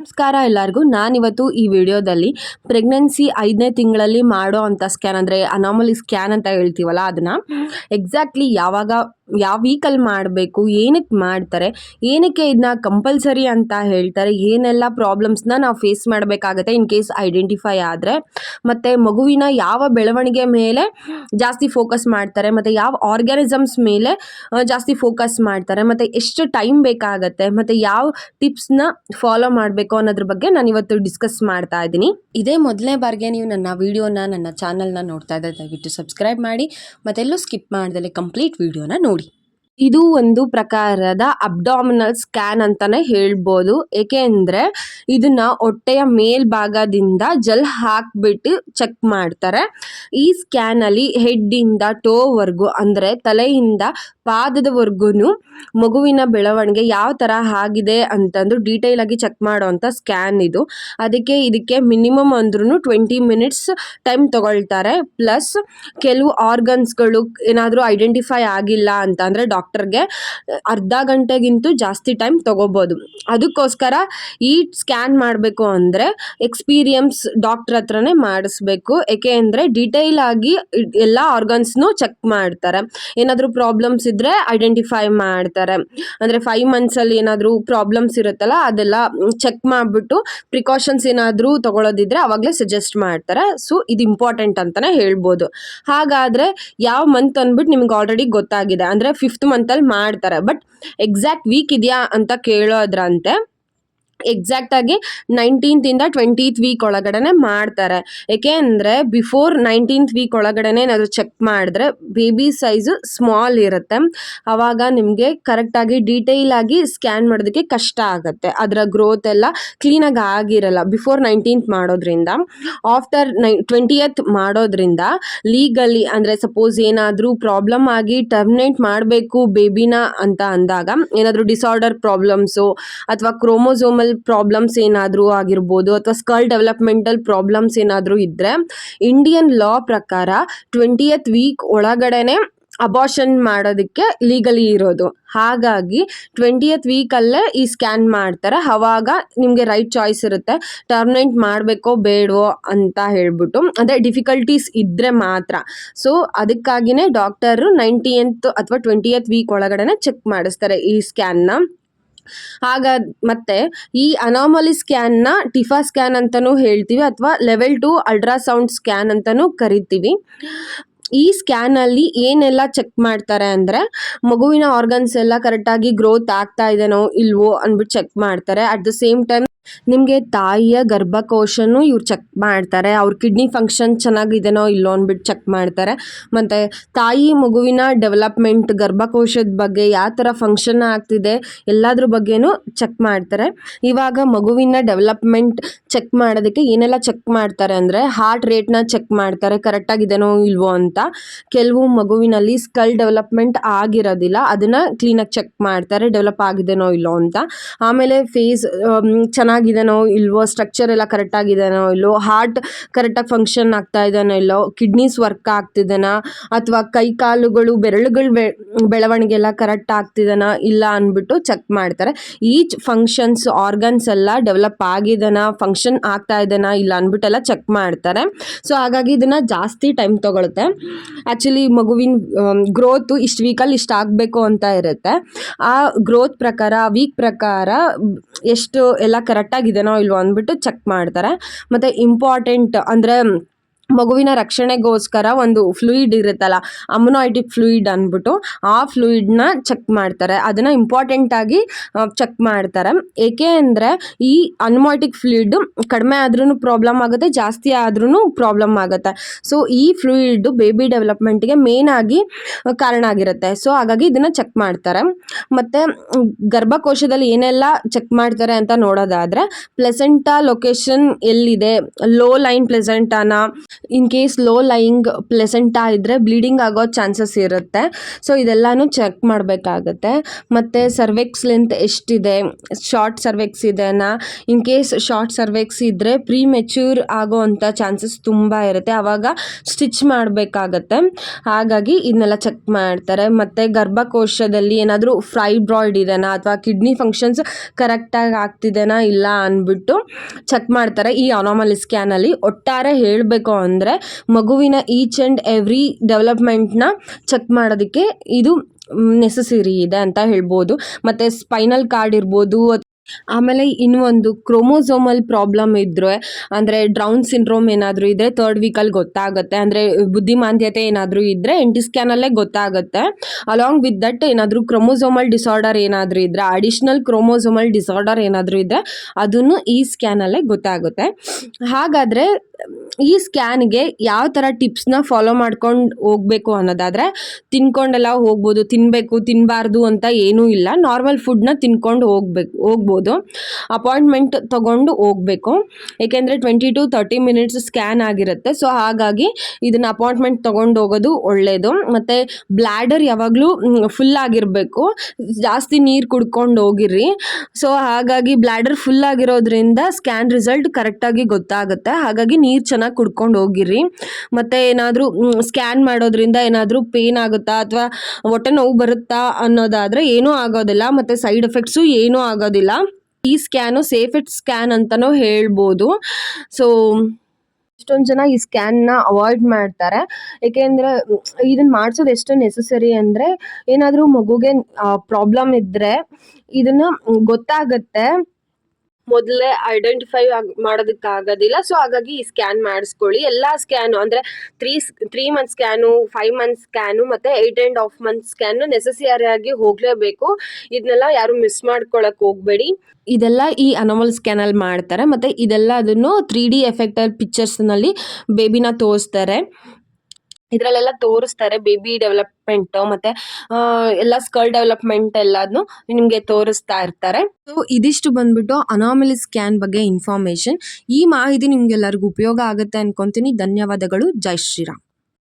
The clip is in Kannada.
ನಮಸ್ಕಾರ ಎಲ್ಲರಿಗೂ. ನಾನಿವತ್ತು ಈ ವಿಡಿಯೋದಲ್ಲಿ ಪ್ರೆಗ್ನೆನ್ಸಿ ಐದನೇ ತಿಂಗಳಲ್ಲಿ ಮಾಡೋ ಅಂಥ ಸ್ಕ್ಯಾನ್ ಅಂದರೆ ಅನಾಮಲಿ ಸ್ಕ್ಯಾನ್ ಅಂತ ಹೇಳ್ತೀವಲ್ಲ ಅದನ್ನು. ಎಕ್ಸಾಕ್ಟ್ಲಿ ಯಾವಾಗ ಯಾವ ವೀಕಲ್ಲಿ ಮಾಡಬೇಕು ಏನಕ್ಕೆ ಮಾಡ್ತಾರೆ, ಏನಕ್ಕೆ ಇದನ್ನ ಕಂಪಲ್ಸರಿ ಅಂತ ಹೇಳ್ತಾರೆ, ಏನೆಲ್ಲ ಪ್ರಾಬ್ಲಮ್ಸ್ನ ನಾವು ಫೇಸ್ ಮಾಡಬೇಕಾಗತ್ತೆ ಇನ್ ಕೇಸ್ ಐಡೆಂಟಿಫೈ ಆದರೆ. ಮತ್ತು ಮಗುವಿನ ಯಾವ ಬೆಳವಣಿಗೆ ಮೇಲೆ ಜಾಸ್ತಿ ಫೋಕಸ್ ಮಾಡ್ತಾರೆ, ಮತ್ತು ಯಾವ ಆರ್ಗ್ಯಾನಿಸಮ್ಸ್ ಮೇಲೆ ಜಾಸ್ತಿ ಫೋಕಸ್ ಮಾಡ್ತಾರೆ, ಮತ್ತು ಎಷ್ಟು ಟೈಮ್ ಬೇಕಾಗತ್ತೆ, ಮತ್ತು ಯಾವ ಟಿಪ್ಸ್ನ ಫಾಲೋ ಮಾಡಬೇಕು ಅನ್ನೋದ್ರ ಬಗ್ಗೆ ನಾನು ಇವತ್ತು ಡಿಸ್ಕಸ್ ಮಾಡ್ತಾ ಇದ್ದೀನಿ. ಇದೇ ಮೊದಲನೇ ಬಾರಿಗೆ ನೀವು ನನ್ನ ವೀಡಿಯೋನ ನನ್ನ ಚಾನಲ್ನ ನೋಡ್ತಾ ಇದ್ದರೆ ದಯವಿಟ್ಟು ಸಬ್ಸ್ಕ್ರೈಬ್ ಮಾಡಿ, ಮತ್ತೆಲ್ಲೂ ಸ್ಕಿಪ್ ಮಾಡ್ದಲೆ ಕಂಪ್ಲೀಟ್ ವೀಡಿಯೋನ ನೋಡಿ. ಇದು ಒಂದು ಪ್ರಕಾರದ ಅಬ್ಡಾಮಿನಲ್ ಸ್ಕ್ಯಾನ್ ಅಂತಾನೆ ಹೇಳ್ಬೋದು. ಏಕೆ ಅಂದರೆ ಇದನ್ನ ಹೊಟ್ಟೆಯ ಮೇಲ್ಭಾಗದಿಂದ ಜಲ್ ಹಾಕ್ಬಿಟ್ಟು ಚೆಕ್ ಮಾಡ್ತಾರೆ. ಈ ಸ್ಕ್ಯಾನ್ ಅಲ್ಲಿ ಹೆಡ್ ಇಂದ ಟೋ ಟೋವರೆಗೂ ಅಂದ್ರೆ ತಲೆಯಿಂದ ಪಾದದವರೆಗೂ ಮಗುವಿನ ಬೆಳವಣಿಗೆ ಯಾವ ತರ ಆಗಿದೆ ಅಂತಂದು ಡೀಟೇಲ್ ಆಗಿ ಚೆಕ್ ಮಾಡುವಂತ ಸ್ಕ್ಯಾನ್ ಇದು. ಅದಕ್ಕೆ ಇದಕ್ಕೆ ಮಿನಿಮಮ್ ಅಂದ್ರೂ ಟ್ವೆಂಟಿ ಮಿನಿಟ್ಸ್ ಟೈಮ್ ತಗೊಳ್ತಾರೆ. ಪ್ಲಸ್ ಕೆಲವು ಆರ್ಗನ್ಸ್ಗಳು ಏನಾದರೂ ಐಡೆಂಟಿಫೈ ಆಗಿಲ್ಲ ಅಂತ ಅಂದರೆ ಡಾಕ್ಟರ್ಗೆ ಅರ್ಧ ಗಂಟೆಗಿಂತೂ ಜಾಸ್ತಿ ಟೈಮ್ ತೊಗೋಬೋದು. ಅದಕ್ಕೋಸ್ಕರ ಈ ಸ್ಕ್ಯಾನ್ ಮಾಡಬೇಕು ಅಂದರೆ ಎಕ್ಸ್ಪೀರಿಯನ್ಸ್ ಡಾಕ್ಟರ್ ಹತ್ರನೇ ಮಾಡಿಸ್ಬೇಕು. ಏಕೆ ಅಂದರೆ ಡೀಟೇಲ್ ಆಗಿ ಎಲ್ಲ ಆರ್ಗನ್ಸ್ನು ಚೆಕ್ ಮಾಡ್ತಾರೆ. ಏನಾದರೂ ಪ್ರಾಬ್ಲಮ್ಸ್ ಇದ್ದರೆ ಐಡೆಂಟಿಫೈ ಮಾಡ್ತಾರೆ. ಅಂದರೆ ಫೈವ್ ಮಂತ್ಸಲ್ಲಿ ಏನಾದರೂ ಪ್ರಾಬ್ಲಮ್ಸ್ ಇರುತ್ತಲ್ಲ, ಅದೆಲ್ಲ ಚೆಕ್ ಮಾಡಿಬಿಟ್ಟು ಪ್ರಿಕಾಷನ್ಸ್ ಏನಾದರೂ ತಗೊಳ್ಳೋದಿದ್ರೆ ಅವಾಗಲೇ ಸಜೆಸ್ಟ್ ಮಾಡ್ತಾರೆ. ಸೊ, ಇದು ಇಂಪಾರ್ಟೆಂಟ್ ಅಂತಲೇ ಹೇಳ್ಬೋದು. ಹಾಗಾದರೆ ಯಾವ ಮಂತ್ ಅಂದ್ಬಿಟ್ಟು ನಿಮ್ಗೆ ಆಲ್ರೆಡಿ ಗೊತ್ತಾಗಿದೆ. ಅಂದರೆ ಫಿಫ್ತ್ ಮಂತಲ್ಲಿ ಮಾಡ್ತಾರೆ. ಬಟ್ ಎಕ್ಸಾಕ್ಟ್ ವೀಕ್ ಇದೆಯಾ ಅಂತ ಕೇಳೋದ್ರಂತೆ ಎಕ್ಸಾಕ್ಟಾಗಿ ನೈನ್ಟೀನ್ತಿಂದ ಟ್ವೆಂಟೀತ್ ವೀಕ್ ಒಳಗಡೆನೆ ಮಾಡ್ತಾರೆ. ಏಕೆ ಅಂದರೆ ಬಿಫೋರ್ ನೈನ್ಟೀನ್ತ್ ವೀಕ್ ಒಳಗಡೆ ಏನಾದರೂ ಚೆಕ್ ಮಾಡಿದ್ರೆ ಬೇಬಿ ಸೈಜು ಸ್ಮಾಲ್ ಇರುತ್ತೆ. ಆವಾಗ ನಿಮಗೆ ಕರೆಕ್ಟಾಗಿ ಡೀಟೇಲ್ ಆಗಿ ಸ್ಕ್ಯಾನ್ ಮಾಡೋದಕ್ಕೆ ಕಷ್ಟ ಆಗುತ್ತೆ. ಅದರ ಗ್ರೋತ್ ಎಲ್ಲ ಕ್ಲೀನಾಗಿ ಆಗಿರಲ್ಲ ಬಿಫೋರ್ ನೈನ್ಟೀನ್ತ್ ಮಾಡೋದ್ರಿಂದ. ಆಫ್ಟರ್ ನೈ ಟ್ವೆಂಟಿಯತ್ ಮಾಡೋದ್ರಿಂದ ಲೀಗಲಿ ಅಂದರೆ ಸಪೋಸ್ ಏನಾದರೂ ಪ್ರಾಬ್ಲಮ್ ಆಗಿ ಟರ್ಮಿನೇಟ್ ಮಾಡಬೇಕು ಬೇಬಿನ ಅಂತ ಅಂದಾಗ ಏನಾದರೂ ಡಿಸಾರ್ಡರ್ ಪ್ರಾಬ್ಲಮ್ಸು ಅಥವಾ ಕ್ರೋಮೋಸೋಮಲ್ ಪ್ರಾಬ್ಲಮ್ಸ್ ಏನಾದರೂ ಆಗಿರ್ಬೋದು ಅಥವಾ ಸ್ಕಲ್ ಡೆವಲಪ್ಮೆಂಟಲ್ ಪ್ರಾಬ್ಲಮ್ಸ್ ಏನಾದರೂ ಇದ್ದರೆ ಇಂಡಿಯನ್ ಲಾ ಪ್ರಕಾರ ಟ್ವೆಂಟಿಯತ್ ವೀಕ್ ಒಳಗಡೆನೆ ಅಬಾಷನ್ ಮಾಡೋದಕ್ಕೆ ಲೀಗಲಿ ಇರೋದು. ಹಾಗಾಗಿ ಟ್ವೆಂಟಿಯತ್ ವೀಕಲ್ಲೇ ಈ ಸ್ಕ್ಯಾನ್ ಮಾಡ್ತಾರೆ. ಆವಾಗ ನಿಮಗೆ ರೈಟ್ ಚಾಯ್ಸ್ ಇರುತ್ತೆ. ಟರ್ಮಿನೇಟ್ ಮಾಡಬೇಕೋ ಬೇಡವೋ ಅಂತ ಹೇಳ್ಬಿಟ್ಟು. ಅಂದರೆ ಡಿಫಿಕಲ್ಟೀಸ್ ಇದ್ದರೆ ಮಾತ್ರ. ಸೊ ಅದಕ್ಕಾಗಿಯೇ ಡಾಕ್ಟರು ನೈಂಟಿಯಂತ್ ಅಥವಾ ಟ್ವೆಂಟಿಯತ್ ವೀಕ್ ಒಳಗಡೆನೆ ಚೆಕ್ ಮಾಡಿಸ್ತಾರೆ ಈ ಸ್ಕ್ಯಾನ್ನ ಆಗ ಮತ್ತೆ ಈ ಅನಾಮಲಿ ಸ್ಕ್ಯಾನ್ನ ಟಿಫಾ ಸ್ಕ್ಯಾನ್ ಅಂತಲೂ ಹೇಳ್ತೀವಿ ಅಥವಾ ಲೆವೆಲ್ ಟು ಅಲ್ಟ್ರಾಸೌಂಡ್ ಸ್ಕ್ಯಾನ್ ಅಂತಲೂ ಕರಿತೀವಿ. ಈ ಸ್ಕ್ಯಾನ್ ಅಲ್ಲಿ ಏನೆಲ್ಲ ಚೆಕ್ ಮಾಡ್ತಾರೆ ಅಂದರೆ ಮಗುವಿನ ಆರ್ಗನ್ಸ್ ಎಲ್ಲ ಕರೆಕ್ಟಾಗಿ ಗ್ರೋತ್ ಆಗ್ತಾ ಇದೆನೋ ಇಲ್ವೋ ಅಂದ್ಬಿಟ್ಟು ಚೆಕ್ ಮಾಡ್ತಾರೆ. ಅಟ್ ದ ಸೇಮ್ ಟೈಮ್ ನಿಮಗೆ ತಾಯಿಯ ಗರ್ಭಕೋಶನೂ ಇವ್ರು ಚೆಕ್ ಮಾಡ್ತಾರೆ. ಅವ್ರ ಕಿಡ್ನಿ ಫಂಕ್ಷನ್ ಚೆನ್ನಾಗಿದೆನೋ ಇಲ್ಲೋ ಅಂದ್ಬಿಟ್ಟು ಚೆಕ್ ಮಾಡ್ತಾರೆ. ಮತ್ತು ತಾಯಿ ಮಗುವಿನ ಡೆವಲಪ್ಮೆಂಟ್ ಗರ್ಭಕೋಶದ ಬಗ್ಗೆ ಯಾವ ಥರ ಫಂಕ್ಷನ್ ಆಗ್ತಿದೆ ಎಲ್ಲದ್ರ ಬಗ್ಗೆನೂ ಚೆಕ್ ಮಾಡ್ತಾರೆ. ಇವಾಗ ಮಗುವಿನ ಡೆವಲಪ್ಮೆಂಟ್ ಚೆಕ್ ಮಾಡೋದಕ್ಕೆ ಏನೆಲ್ಲ ಚೆಕ್ ಮಾಡ್ತಾರೆ ಅಂದರೆ ಹಾರ್ಟ್ ರೇಟ್ನ ಚೆಕ್ ಮಾಡ್ತಾರೆ. ಕರೆಕ್ಟಾಗಿದೆನೋ ಇಲ್ವೋ ಅಂತ. ಕೆಲವು ಮಗುವಿನಲ್ಲಿ ಸ್ಕಲ್ ಡೆವಲಪ್ಮೆಂಟ್ ಆಗಿರೋದಿಲ್ಲ. ಅದನ್ನು ಕ್ಲೀನಾಗಿ ಚೆಕ್ ಮಾಡ್ತಾರೆ. ಡೆವಲಪ್ ಆಗಿದೆನೋ ಇಲ್ಲೋ ಅಂತ. ಆಮೇಲೆ ಫೇಸ್ ಚೆನ್ನಾಗಿದೆನೋ ಇಲ್ವೋ ಸ್ಟ್ರಕ್ಚರ್ ಎಲ್ಲ ಕರೆಕ್ಟಾಗಿದೆನೋ ಇಲ್ವೋ ಹಾರ್ಟ್ ಕರೆಕ್ಟಾಗಿ ಫಂಕ್ಷನ್ ಆಗ್ತಾ ಇದೆನೋ ಇಲ್ಲೋ ಕಿಡ್ನೀಸ್ ವರ್ಕ್ ಆಗ್ತಿದೆನಾ ಅಥವಾ ಕೈ ಕಾಲುಗಳು ಬೆರಳುಗಳು ಬೆಳವಣಿಗೆ ಎಲ್ಲ ಕರೆಕ್ಟ್ ಆಗ್ತಿದೆನಾ ಇಲ್ಲ ಅಂದ್ಬಿಟ್ಟು ಚೆಕ್ ಮಾಡ್ತಾರೆ. ಈಚ್ ಫಂಕ್ಷನ್ಸ್ ಆರ್ಗನ್ಸ್ ಎಲ್ಲ ಡೆವಲಪ್ ಆಗಿದೆನಾ ಫಂಕ್ಷನ್ ಆಗ್ತಾ ಇದೆನಾ ಇಲ್ಲ ಅಂದ್ಬಿಟ್ಟೆಲ್ಲ ಚೆಕ್ ಮಾಡ್ತಾರೆ. ಸೊ ಹಾಗಾಗಿ ಇದನ್ನು ಜಾಸ್ತಿ ಟೈಮ್ ತೊಗೊಳುತ್ತೆ. ಆ್ಯಕ್ಚುಲಿ ಮಗುವಿನ ಗ್ರೋತು ಇಷ್ಟು ವೀಕಲ್ಲಿ ಇಷ್ಟು ಆಗಬೇಕು ಅಂತ ಇರುತ್ತೆ. ಆ ಗ್ರೋತ್ ಪ್ರಕಾರ ವೀಕ್ ಪ್ರಕಾರ, ಎಷ್ಟು ಎಲ್ಲ ಕರೆಕ್ಟಾಗಿದೆನೋ ಇಲ್ವೋ ಅಂದ್ಬಿಟ್ಟು ಚೆಕ್ ಮಾಡ್ತಾರೆ. ಮತ್ತು ಇಂಪಾರ್ಟೆಂಟ್ ಅಂದರೆ ಮಗುವಿನ ರಕ್ಷಣೆಗೋಸ್ಕರ ಒಂದು ಫ್ಲೂಯಿಡ್ ಇರುತ್ತಲ್ಲ ಅಮ್ಯುನಾಯ್ಟಿಕ್ ಫ್ಲೂಯಿಡ್ ಅಂದ್ಬಿಟ್ಟು ಆ ಫ್ಲೂಯಿಡ್ನ ಚೆಕ್ ಮಾಡ್ತಾರೆ. ಅದನ್ನು ಇಂಪಾರ್ಟೆಂಟಾಗಿ ಚೆಕ್ ಮಾಡ್ತಾರೆ. ಏಕೆ ಅಂದರೆ ಈ ಅನ್ಮಾಯ್ಟಿಕ್ ಫ್ಲೂಯಿಡ್ ಕಡಿಮೆ ಆದ್ರೂ ಪ್ರಾಬ್ಲಮ್ ಆಗುತ್ತೆ, ಜಾಸ್ತಿ ಆದ್ರೂ ಪ್ರಾಬ್ಲಮ್ ಆಗುತ್ತೆ. ಸೊ ಈ ಫ್ಲೂಯಿಡ್ ಬೇಬಿ ಡೆವಲಪ್ಮೆಂಟ್ಗೆ ಮೇನ್ ಆಗಿ ಕಾರಣ ಆಗಿರುತ್ತೆ. ಸೊ ಹಾಗಾಗಿ ಇದನ್ನು ಚೆಕ್ ಮಾಡ್ತಾರೆ. ಮತ್ತು ಗರ್ಭಕೋಶದಲ್ಲಿ ಏನೆಲ್ಲ ಚೆಕ್ ಮಾಡ್ತಾರೆ ಅಂತ ನೋಡೋದಾದರೆ ಪ್ಲೆಸೆಂಟಾ ಲೊಕೇಶನ್ ಎಲ್ಲಿದೆ? Low line ಪ್ಲೆಸೆಂಟಾನ in case low lying placenta ಇದ್ದರೆ ಬ್ಲೀಡಿಂಗ್ ಆಗೋ ಚಾನ್ಸಸ್ ಇರುತ್ತೆ. ಸೊ ಇದೆಲ್ಲನೂ ಚೆಕ್ ಮಾಡಬೇಕಾಗತ್ತೆ. ಮತ್ತು ಸರ್ವೆಕ್ಸ್ ಲೆಂತ್ ಎಷ್ಟಿದೆ? ಶಾರ್ಟ್ ಸರ್ವೆಕ್ಸ್ ಇದೆನಾ? ಇನ್ ಕೇಸ್ ಶಾರ್ಟ್ ಸರ್ವೆಕ್ಸ್ ಇದ್ದರೆ ಪ್ರೀ ಮೆಚ್ಯೂರ್ ಆಗೋ ಅಂಥ ಚಾನ್ಸಸ್ ತುಂಬ ಇರುತ್ತೆ. ಆವಾಗ ಸ್ಟಿಚ್ ಮಾಡಬೇಕಾಗತ್ತೆ. ಹಾಗಾಗಿ ಇದನ್ನೆಲ್ಲ ಚೆಕ್ ಮಾಡ್ತಾರೆ. ಮತ್ತು ಗರ್ಭಕೋಶದಲ್ಲಿ ಏನಾದರೂ ಫ್ರೈಬ್ರಾಯ್ಡ್ ಇದೆನಾ? ಅಥವಾ ಕಿಡ್ನಿ ಫಂಕ್ಷನ್ಸ್ ಕರೆಕ್ಟಾಗಿ ಆಗ್ತಿದೆನಾ? ಇಲ್ಲ ಅಂದ್ಬಿಟ್ಟು ಚೆಕ್ ಮಾಡ್ತಾರೆ. ಈ ಅನಾಮಲಿ ಸ್ಕ್ಯಾನಲ್ಲಿ ಒಟ್ಟಾರೆ ಹೇಳಬೇಕು ಅಂದರೆ ಮಗುವಿನ ಈಚ್ ಆ್ಯಂಡ್ ಎವ್ರಿ ಡೆವಲಪ್ಮೆಂಟ್ನ ಚೆಕ್ ಮಾಡೋದಕ್ಕೆ ಇದು ನೆಸಸರಿ ಇದೆ ಅಂತ ಹೇಳ್ಬೋದು. ಮತ್ತು ಸ್ಪೈನಲ್ ಕಾರ್ಡ್ ಇರ್ಬೋದು ಆಮೇಲೆ ಇನ್ನೊಂದು ಕ್ರೋಮೋಸೋಮಲ್ ಪ್ರಾಬ್ಲಮ್ ಇದ್ರೆ, ಅಂದರೆ ಡ್ರೌನ್ ಸಿಂಡ್ರೋಮ್ ಏನಾದರೂ ಇದ್ದರೆ ತರ್ಡ್ ವೀಕಲ್ಲಿ ಗೊತ್ತಾಗುತ್ತೆ. ಅಂದರೆ ಬುದ್ಧಿಮಾಂದ್ಯತೆ ಏನಾದರೂ ಇದ್ದರೆ ಎಂಟಿ ಸ್ಕ್ಯಾನಲ್ಲೇ ಗೊತ್ತಾಗುತ್ತೆ. ಅಲಾಂಗ್ ವಿತ್ ದಟ್ ಏನಾದರೂ ಕ್ರೋಮೋಸೋಮಲ್ ಡಿಸಾರ್ಡರ್ ಏನಾದರೂ ಇದ್ದರೆ ಅಡಿಷ್ನಲ್ ಕ್ರೋಮೋಸೋಮಲ್ ಡಿಸಾರ್ಡರ್ ಏನಾದರೂ ಇದ್ದರೆ ಅದನ್ನು ಈ ಸ್ಕ್ಯಾನಲ್ಲೇ ಗೊತ್ತಾಗುತ್ತೆ. ಹಾಗಾದರೆ ಈ ಸ್ಕ್ಯಾನ್ಗೆ ಯಾವ ಥರ ಟಿಪ್ಸ್ನ ಫಾಲೋ ಮಾಡ್ಕೊಂಡು ಹೋಗಬೇಕು ಅನ್ನೋದಾದರೆ, ತಿನ್ಕೊಂಡೆಲ್ಲ ಹೋಗ್ಬೋದು ತಿನ್ನಬೇಕು ತಿನ್ನಬಾರ್ದು ಅಂತ ಏನೂ ಇಲ್ಲ. ನಾರ್ಮಲ್ ಫುಡ್ನ ತಿನ್ಕೊಂಡು ಹೋಗ್ಬೇಕು, ಹೋಗ್ಬೋದು. ಅಪಾಯಿಂಟ್ಮೆಂಟ್ ತೊಗೊಂಡು ಹೋಗಬೇಕು. ಏಕೆಂದರೆ twenty to thirty minutes scan ಆಗಿರುತ್ತೆ. ಸೊ ಹಾಗಾಗಿ ಇದನ್ನು ಅಪಾಯಿಂಟ್ಮೆಂಟ್ ತೊಗೊಂಡು ಹೋಗೋದು ಒಳ್ಳೆಯದು ಮತ್ತು ಬ್ಲ್ಯಾಡರ್ ಯಾವಾಗಲೂ ಫುಲ್ ಆಗಿರಬೇಕು. ಜಾಸ್ತಿ ನೀರು ಕುಡ್ಕೊಂಡು ಹೋಗಿರ್ರಿ ಸೊ ಹಾಗಾಗಿ ಬ್ಲ್ಯಾಡರ್ ಫುಲ್ ಆಗಿರೋದ್ರಿಂದ ಸ್ಕ್ಯಾನ್ ರಿಸಲ್ಟ್ ಕರೆಕ್ಟಾಗಿ ಗೊತ್ತಾಗುತ್ತೆ. ಹಾಗಾಗಿ ನೀರು ಚೆನ್ನಾಗಿ ಕುಡ್ಕೊಂಡು ಹೋಗಿರ್ರಿ ಮತ್ತು ಏನಾದರೂ ಸ್ಕ್ಯಾನ್ ಮಾಡೋದ್ರಿಂದ ಏನಾದರೂ ಪೇನ್ ಆಗುತ್ತಾ ಅಥವಾ ಹೊಟ್ಟೆ ನೋವು ಬರುತ್ತಾ ಅನ್ನೋದಾದರೆ ಏನೂ ಆಗೋದಿಲ್ಲ. ಮತ್ತು ಸೈಡ್ ಎಫೆಕ್ಟ್ಸು ಏನೂ ಆಗೋದಿಲ್ಲ. ಈ ಸ್ಕ್ಯಾನು ಇಟ್ ಸ್ಕ್ಯಾನ್ ಅಂತಲೂ ಹೇಳ್ಬೋದು. ಸೊ, ಎಷ್ಟೊಂದು ಜನ ಈ ಸ್ಕ್ಯಾನ್ನ ಅವಾಯ್ಡ್ ಮಾಡ್ತಾರೆ. ಏಕೆಂದರೆ ಇದನ್ನು ಮಾಡಿಸೋದು ಎಷ್ಟು ನೆಸಸರಿ ಅಂದರೆ ಏನಾದರೂ ಮಗುಗೆ ಪ್ರಾಬ್ಲಮ್ ಇದ್ದರೆ ಇದನ್ನು ಗೊತ್ತಾಗತ್ತೆ. ಮೊದಲೇ ಐಡೆಂಟಿಫೈ ಮಾಡೋದಕ್ಕೆ ಆಗೋದಿಲ್ಲ ಸೊ ಹಾಗಾಗಿ ಈ ಸ್ಕ್ಯಾನ್ ಮಾಡಿಸ್ಕೊಳ್ಳಿ. ಎಲ್ಲ ಸ್ಕ್ಯಾನು ಅಂದರೆ three three month scan five month scan ಮತ್ತು eight and half month scan ನೆಸೆಸರಿಯಾಗಿ ಹೋಗಲೇಬೇಕು. ಇದನ್ನೆಲ್ಲ ಯಾರು ಮಿಸ್ ಮಾಡ್ಕೊಳಕ್ಕೆ ಹೋಗಬೇಡಿ. ಇದೆಲ್ಲ ಈ ಅನಮಲ್ ಸ್ಕ್ಯಾನಲ್ಲಿ ಮಾಡ್ತಾರೆ. ಮತ್ತು ಇದೆಲ್ಲ ಅದನ್ನು ತ್ರೀ ಡಿ ಎಫೆಕ್ಟರ್ ಪಿಕ್ಚರ್ಸ್ನಲ್ಲಿ ಬೇಬಿನ ತೋರಿಸ್ತಾರೆ. ಇದರಲ್ಲೆಲ್ಲ ತೋರಿಸ್ತಾರೆ ಬೇಬಿ ಡೆವಲಪ್ಮೆಂಟ್ ಮತ್ತೆ ಎಲ್ಲ ಸ್ಕಲ್ ಡೆವಲಪ್ಮೆಂಟ್ ಎಲ್ಲದನ್ನು ನಿಮ್ಗೆ ತೋರಿಸ್ತಾ ಇರ್ತಾರೆ. ಸೊ ಇದಿಷ್ಟು ಬಂದ್ಬಿಟ್ಟು ಅನಾಮಲಿ ಸ್ಕ್ಯಾನ್ ಬಗ್ಗೆ ಇನ್ಫಾರ್ಮೇಷನ್ ಈ ಮಾಹಿತಿ ನಿಮ್ಗೆಲ್ಲರಿಗೂ ಉಪಯೋಗ ಆಗುತ್ತೆ ಅನ್ಕೊಂತೀನಿ. ಧನ್ಯವಾದಗಳು. ಜೈ ಶ್ರೀರಾಮ್.